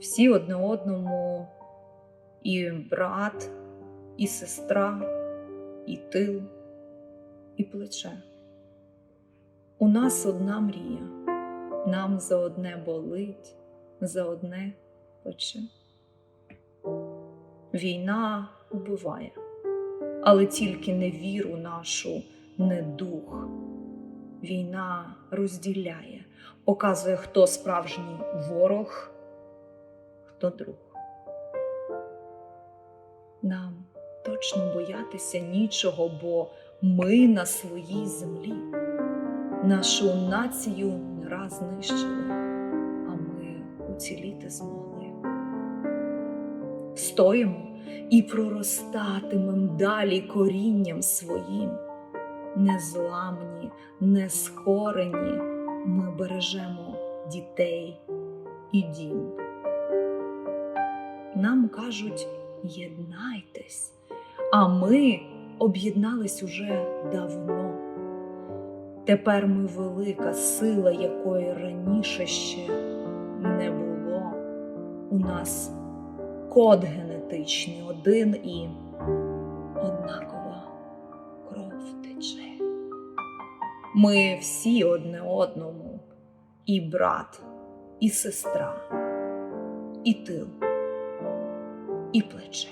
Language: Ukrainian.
всі одне одному і брат, і сестра, і тил, і плече. У нас одна мрія, нам за одне болить, за одне пече. Війна убиває, але тільки не віру нашу, не дух. Війна розділяє, показує, хто справжній ворог, хто друг. Нам точно боятися нічого, бо ми на своїй землі. Нашу націю не раз знищили, а ми уціліти змогли. Стоїмо і проростатимем далі корінням своїм. Незламні, нескорені, ми бережемо дітей і дім. Нам кажуть, єднайтесь, а ми об'єднались уже давно. Тепер ми велика сила, якої раніше ще не було. У нас код генетичний один і однакова кров тече. Ми всі одне одному, і брат, і сестра, і тил, і плече.